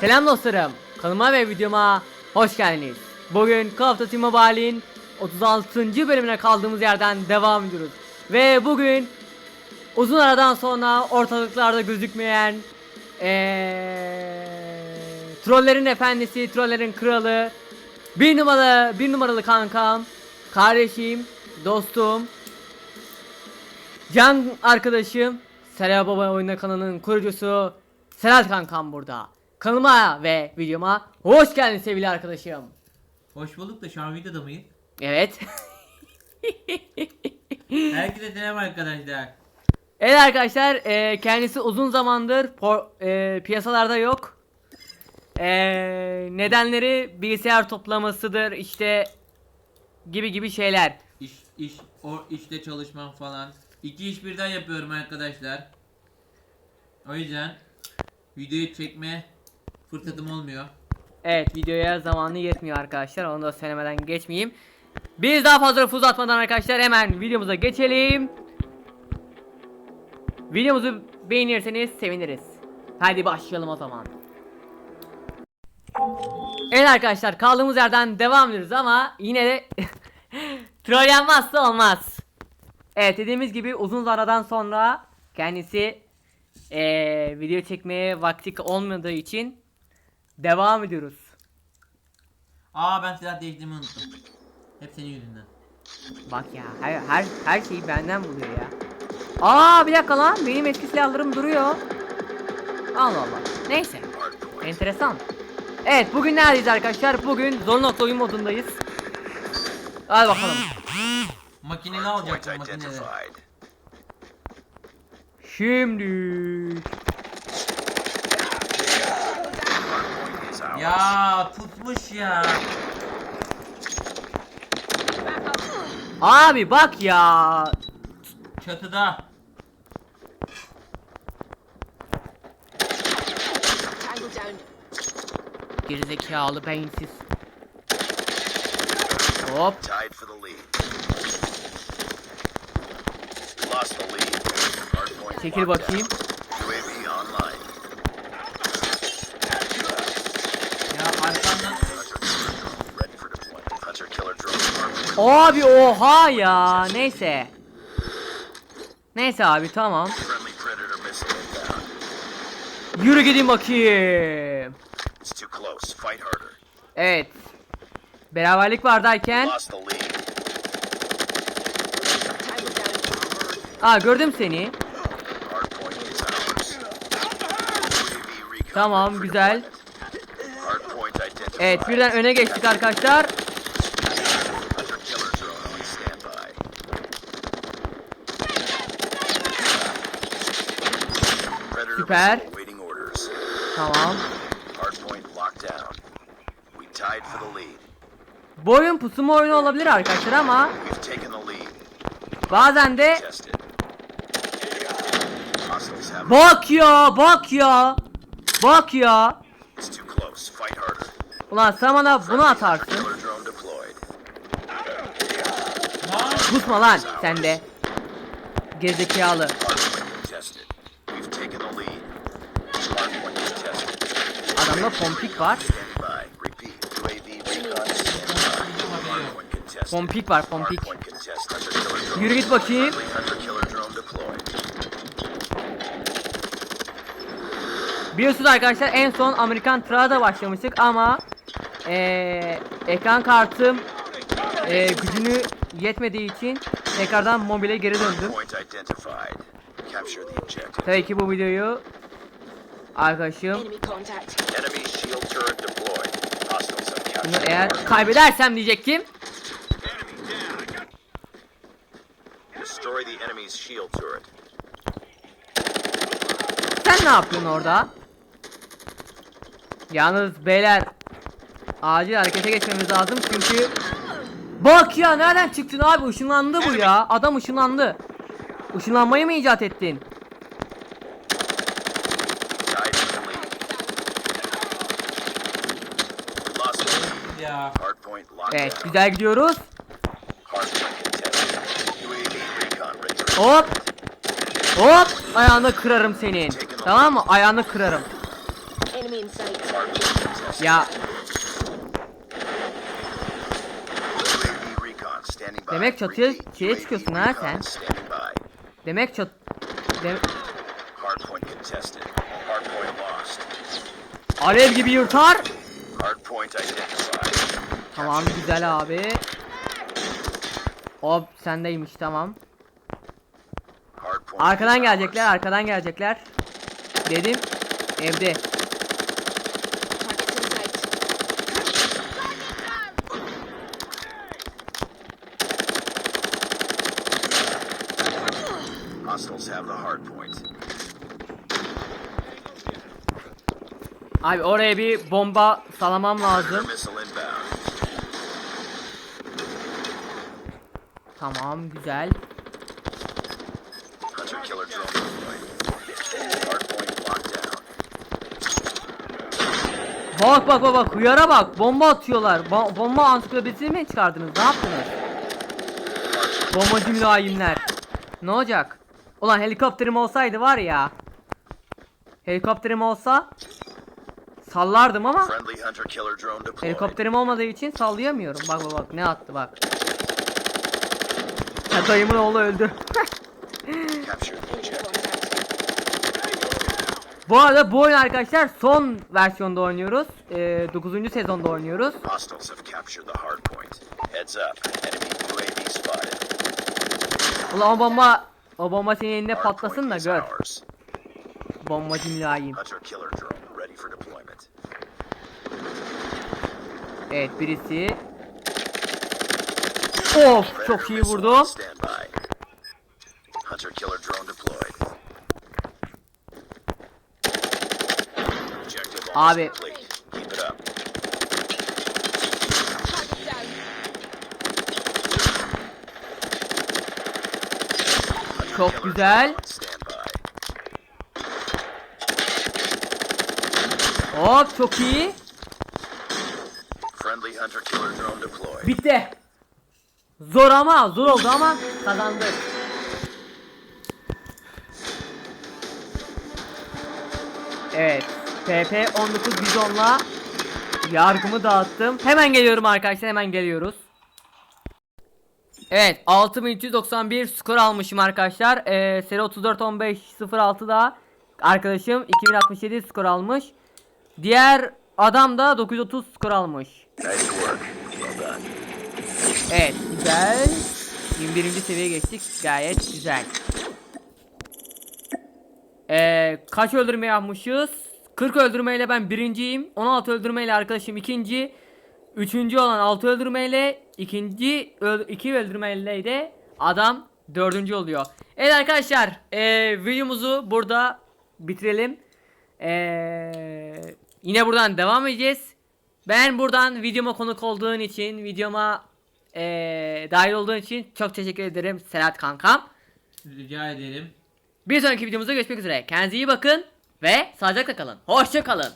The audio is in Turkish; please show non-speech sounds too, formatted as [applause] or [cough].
Selam dostlarım. Kanalıma ve videoma hoş geldiniz. Bugün Call of Duty Mobile'in 36. bölümüne kaldığımız yerden devam ediyoruz. Ve bugün uzun aradan sonra ortalıklarda gözükmeyen eee trollerin efendisi, trollerin kralı, bir numaralı, bir numaralı kankam, kardeşim, dostum, Can arkadaşım Serhat Baba Oyunlar kanalının kurucusu Serhat kankam burada. Kanalıma ve videoma hoş geldin sevgili arkadaşım. Hoş bulduk da şu an videoda mıyız? Evet. [laughs] Herkese selam arkadaşlar. evet arkadaşlar e, kendisi uzun zamandır por- e, piyasalarda yok. E, nedenleri bilgisayar toplamasıdır işte gibi gibi şeyler. İş, iş, o işte çalışmam falan. İki iş birden yapıyorum arkadaşlar. O yüzden videoyu çekme fırsatım olmuyor. Evet videoya zamanı yetmiyor arkadaşlar onu da söylemeden geçmeyeyim. Biz daha fazla lafı uzatmadan arkadaşlar hemen videomuza geçelim. Videomuzu beğenirseniz seviniriz. Hadi başlayalım o zaman. Evet arkadaşlar kaldığımız yerden devam ediyoruz ama yine de [laughs] troll yanmazsa olmaz. Evet dediğimiz gibi uzun aradan sonra kendisi eee, video çekmeye vakti olmadığı için devam ediyoruz. Aa ben silah değiştirmeyi unuttum. Hep senin yüzünden. Bak ya her her her şeyi benden buluyor ya. Aa bir dakika lan benim eski silahlarım duruyor. Allah Allah. Neyse. Enteresan. Evet bugün neredeyiz arkadaşlar? Bugün zor nokta oyun modundayız. Hadi bakalım. Makineli Point alacaktım makineli. identified. Şimdi. Ya tutmuş ya. Abi bak ya. Çatıda. Gerizekalı beyinsiz. Hop. Tied for the lead. Lost the lead. Hardpoint Çekil bakayım. Abi oha ya. Neyse. Neyse abi tamam. Yürü gidin bakayım. Evet. Beraberlik var derken. Aa gördüm seni. Tamam, güzel. Evet birden öne geçtik arkadaşlar. The lead. Bu oyun pusuma oyunu olabilir arkadaşlar ama bazen de bak ya bak ya bak ya ulan sen bana bunu atarsın. Pusma lan sen de. Gerizekalı adamda pompik var. Pompik var pompik. Yürü git bakayım. Biliyorsunuz arkadaşlar en son Amerikan Trada başlamıştık ama eee ekran kartım eee, gücünü yetmediği için tekrardan mobile geri döndüm. Tabii ki bu videoyu arkadaşım. Bunu eğer kaybedersem shield turret. Sen ne yapıyorsun orada? Yalnız beyler acil harekete geçmemiz lazım çünkü Bak ya nereden çıktın abi? Işınlandı bu ya. Adam ışınlandı. Işınlanmayı mı icat ettin? Tied for the lead. Lost the lead. Ya. Evet güzel gidiyoruz Hop Hop ayağını kırarım senin Tamam mı ayağını kırarım. Ya. Demek çatıya- şeye çıkıyorsun ha sen. demek çat... Lost. Alev gibi yırtar. Tamam güzel abi. Hop sendeymiş tamam. Arkadan gelecekler arkadan gelecekler. Dedim. Evde. Abi oraya bir bomba salamam lazım. Tamam güzel. Bak bak bak bak hıyara bak bomba atıyorlar. Ba- bomba ansiklopedisi mi çıkardınız? Ne yaptınız? Bombacı mülayimler. Ne olacak? Ulan helikopterim olsaydı var ya. Helikopterim olsa sallardım ama helikopterim olmadığı için sallayamıyorum. Bak bak bak ne attı bak. Ha, dayımın oğlu öldü. Bu arada bu oyun arkadaşlar son versiyonda oynuyoruz. Ee, 9. sezonda oynuyoruz. Ulan o bomba o bomba senin elinde patlasın da gör. Bombacı mülayim. Evet birisi. Of çok iyi vurdum. Abi. Çok güzel. Hop çok iyi. Bitti. Zor ama zor oldu ama kazandık. Evet. PP 19 bizonla yargımı dağıttım. Hemen geliyorum arkadaşlar hemen geliyoruz. Evet 6391 skor almışım arkadaşlar. Ee, seri 34 15 06 da arkadaşım 2067 skor almış. Diğer adam da 930 skor almış. Nice. Evet güzel. 21. seviyeye geçtik. Gayet güzel. Ee, kaç öldürme yapmışız? 40 öldürmeyle ben birinciyim. 16 öldürmeyle arkadaşım ikinci. Üçüncü olan 6 öldürmeyle ikinci 2 öldürmeyle de adam dördüncü oluyor. Evet arkadaşlar ee, videomuzu burada bitirelim. Ee, yine buradan devam edeceğiz. Ben buradan videoma konuk olduğun için, videoma ee, dahil olduğun için çok teşekkür ederim Serhat kankam. Rica ederim. Bir sonraki videomuzda görüşmek üzere. Kendinize iyi bakın ve sağlıcakla kalın. Hoşça kalın.